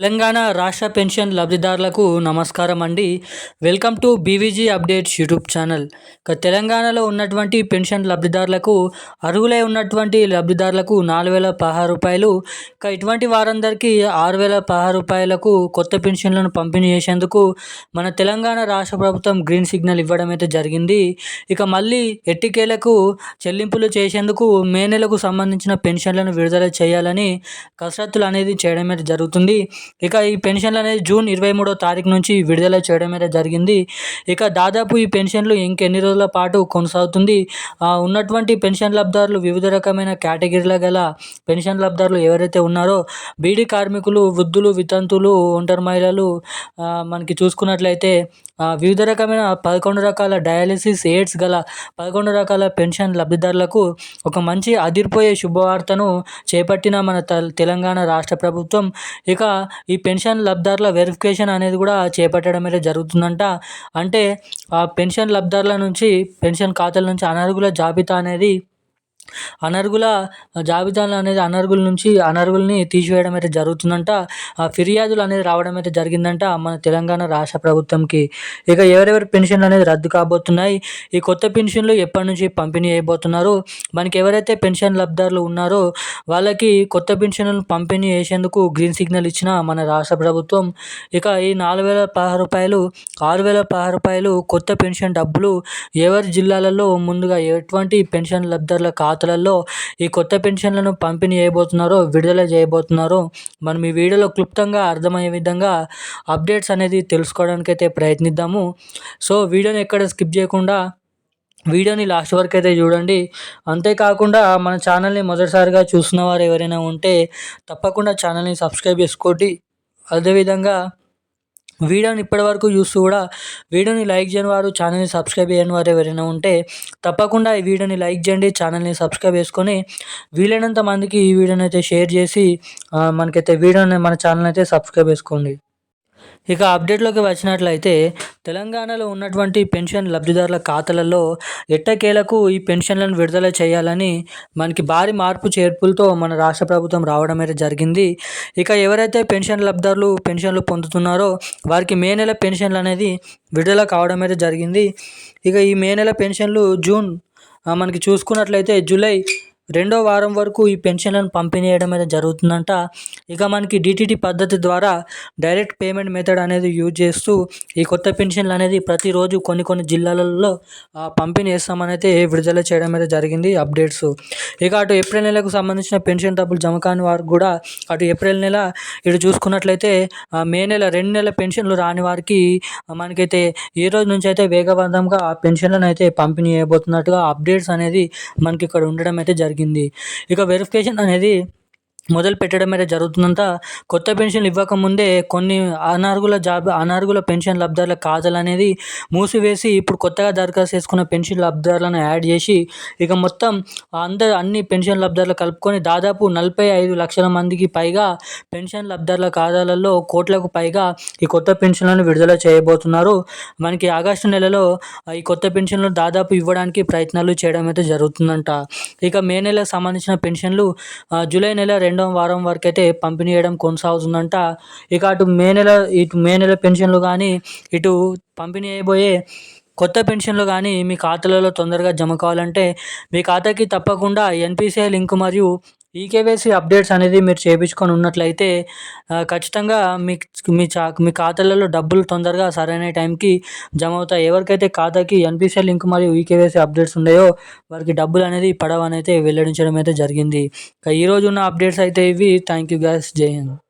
తెలంగాణ రాష్ట్ర పెన్షన్ లబ్ధిదారులకు నమస్కారం అండి. Welcome to BVG updates YouTube channel. ఇక తెలంగాణలో ఉన్నటువంటి పెన్షన్ లబ్ధిదారులకు అర్హులై ఉన్నటువంటి లబ్ధిదారులకు నాలుగు వేల పదహారు రూపాయలు ఇక ఇటువంటి వారందరికీ ఆరు వేల పదహారు రూపాయలకు కొత్త పెన్షన్లను పంపిణీ చేసేందుకు మన తెలంగాణ రాష్ట్ర ప్రభుత్వం గ్రీన్ సిగ్నల్ ఇవ్వడం అయితే జరిగింది. ఇక మళ్ళీ ఎట్టికేలకు చెల్లింపులు చేసేందుకు మే నెలకు సంబంధించిన పెన్షన్లను విడుదల చేయాలని కసరత్తులు అనేది చేయడం అయితే జరుగుతుంది. ఇక ఈ పెన్షన్లు అనేది జూన్ ఇరవై మూడో తారీఖు నుంచి విడుదల చేయడం అయితే జరిగింది. ఇక దాదాపు ఈ పెన్షన్లు ఇంకెన్ని రోజుల పాటు కొనసాగుతుంది? ఉన్నటువంటి పెన్షన్ లబ్ధారులు వివిధ రకమైన కేటగిరీల గల పెన్షన్ లబ్ధారులు ఎవరైతే ఉన్నారో బీడీ కార్మికులు వృద్ధులు వితంతులు ఒంటరి మహిళలు మనకి చూసుకున్నట్లయితే వివిధ రకమైన పదకొండు రకాల డయాలసిస్ ఎయిడ్స్ గల పదకొండు రకాల పెన్షన్ లబ్ధిదారులకు ఒక మంచి అదిరిపోయే శుభవార్తను చేపట్టిన మన తెలంగాణ రాష్ట్ర ప్రభుత్వం. ఇక ఈ పెన్షన్ లబ్ధిదారుల వెరిఫికేషన్ అనేది కూడా చేపట్టడం అయితే జరుగుతుందంట. అంటే ఆ పెన్షన్ లబ్ధిదారుల నుంచి పెన్షన్ ఖాతాల నుంచి అనర్హుల జాబితా అనేది అనర్హుల జాబితాలు అనేది అనర్హుల నుంచి అనర్హుల్ని తీసివేయడం అయితే జరుగుతుందంట. ఫిర్యాదులు అనేది రావడం అయితే జరిగిందంట మన తెలంగాణ రాష్ట్ర ప్రభుత్వంకి. ఇక ఎవరెవరి పెన్షన్లు అనేది రద్దు కాబోతున్నాయి? ఈ కొత్త పెన్షన్లు ఎప్పటి నుంచి పంపిణీ అయిపోతున్నారు మనకి ఎవరైతే పెన్షన్ లబ్ధారులు ఉన్నారో వాళ్ళకి కొత్త పెన్షన్లను పంపిణీ చేసేందుకు గ్రీన్ సిగ్నల్ ఇచ్చిన మన రాష్ట్ర ప్రభుత్వం ఇక ఈ నాలుగు వేల పదహారు రూపాయలు ఆరు వేల పదహారు రూపాయలు కొత్త పెన్షన్ డబ్బులు ఎవరి జిల్లాలలో ముందుగా ఎటువంటి పెన్షన్ లబ్ధారులు కాదు ఖాతాలలో ఈ కొత్త పెన్షన్లను పంపిణీ చేయబోతున్నారో విడుదల చేయబోతున్నారో మనం ఈ వీడియోలో క్లుప్తంగా అర్థమయ్యే విధంగా అప్డేట్స్ అనేది తెలుసుకోవడానికి అయితే ప్రయత్నిద్దాము. సో వీడియోని ఎక్కడ స్కిప్ చేయకుండా వీడియోని లాస్ట్ వరకు అయితే చూడండి. అంతేకాకుండా మన ఛానల్ని మొదటిసారిగా చూసిన వారు ఎవరైనా ఉంటే తప్పకుండా ఛానల్ని సబ్స్క్రైబ్ చేసుకోండి. అదేవిధంగా వీడియోని ఇప్పటివరకు చూస్తూ కూడా వీడియోని లైక్ చేయని వారు ఛానల్ని సబ్స్క్రైబ్ చేయని వారు ఎవరైనా ఉంటే తప్పకుండా ఈ వీడియోని లైక్ చేయండి ఛానల్ని సబ్స్క్రైబ్ చేసుకొని వీలైనంత మందికి ఈ వీడియోని అయితే షేర్ చేసి మనకైతే వీడియోని మన ఛానల్ అయితే సబ్స్క్రైబ్ చేసుకోండి. ఇక అప్డేట్లోకి వచ్చినట్లయితే తెలంగాణలో ఉన్నటువంటి పెన్షన్ లబ్ధిదారుల ఖాతాలలో ఎట్టకేలకు ఈ పెన్షన్లను విడుదల చేయాలని మనకి భారీ మార్పు చేర్పులతో మన రాష్ట్ర ప్రభుత్వం రావడం అయితే జరిగింది. ఇక ఎవరైతే పెన్షన్ లబ్ధిదారులు పెన్షన్లు పొందుతున్నారో వారికి మే నెల పెన్షన్లు అనేది విడుదల కావడం అయితే జరిగింది. ఇక ఈ మే నెల పెన్షన్లు జూన్ మనకి చూసుకున్నట్లయితే జూలై రెండో వారం వరకు ఈ పెన్షన్లను పంపిణీ చేయడం అయితే జరుగుతుందంట. ఇక మనకి డిటిటి పద్ధతి ద్వారా డైరెక్ట్ పేమెంట్ మెథడ్ అనేది యూజ్ చేస్తూ ఈ కొత్త పెన్షన్లు అనేది ప్రతిరోజు కొన్ని కొన్ని జిల్లాలలో పంపిణీ చేస్తామని విడుదల చేయడం అయితే జరిగింది అప్డేట్స్. ఇక అటు ఏప్రిల్ నెలకు సంబంధించిన పెన్షన్ డబ్బులు జమ కాని వారికి కూడా అటు ఏప్రిల్ నెల ఇటు చూసుకున్నట్లయితే మే నెల రెండు నెలల పెన్షన్లు రాని వారికి మనకైతే ఈ రోజు నుంచి అయితే వేగవంతంగా ఆ పెన్షన్లను అయితే పంపిణీ చేయబోతున్నట్టుగా అప్డేట్స్ అనేది మనకి ఇక్కడ ఉండడం అయితే జరిగింది. జరిగింది. ఇక వెరిఫికేషన్ అనేది మొదలు పెట్టడం అయితే జరుగుతుందంట కొత్త పెన్షన్లు ఇవ్వకముందే కొన్ని అనార్గుల జాబ్ అనార్గుల పెన్షన్ లబ్ధారుల ఖాతాలు అనేది మూసివేసి ఇప్పుడు కొత్తగా దరఖాస్తు చేసుకున్న పెన్షన్ లబ్ధారులను యాడ్ చేసి ఇక మొత్తం అందరు అన్ని పెన్షన్ లబ్ధారులు కలుపుకొని దాదాపు నలభై ఐదు లక్షల మందికి పైగా పెన్షన్ లబ్ధారుల ఖాతాలలో కోట్లకు పైగా ఈ కొత్త పెన్షన్లను విడుదల చేయబోతున్నారు. మనకి ఆగస్టు నెలలో ఈ కొత్త పెన్షన్లు దాదాపు ఇవ్వడానికి ప్రయత్నాలు చేయడం అయితే జరుగుతుందంట. ఇక మే నెలకు సంబంధించిన పెన్షన్లు జూలై నెల రెండు రెండవ వారం వరకు అయితే పంపిణీ చేయడం కొనసాగుతుందంట. ఇక అటు మే నెల ఇటు మే నెల పెన్షన్లు కానీ ఇటు పంపిణీ అయిపోయే కొత్త పెన్షన్లు కానీ మీ ఖాతాలలో తొందరగా జమ కావాలంటే మీ ఖాతాకి తప్పకుండా ఎన్పిసిఐ లింక్ మరియు ఈకేవైసీ అప్డేట్స్ అనేది మీరు చేయించుకొని ఉన్నట్లయితే ఖచ్చితంగా మీ మీ చా మీ ఖాతాలలో డబ్బులు తొందరగా సరైన టైంకి జమ అవుతాయి ఎవరికైతే ఖాతాకి ఎన్పిసిఐ లింక్ మరియు ఈకేవైసీ అప్డేట్స్ ఉన్నాయో వారికి డబ్బులు అనేది పడవ అయితే వెల్లడించడం అయితే జరిగింది ఈరోజు ఉన్న అప్డేట్స్ అయితే ఇవి. Thank you guys. జై హింద్.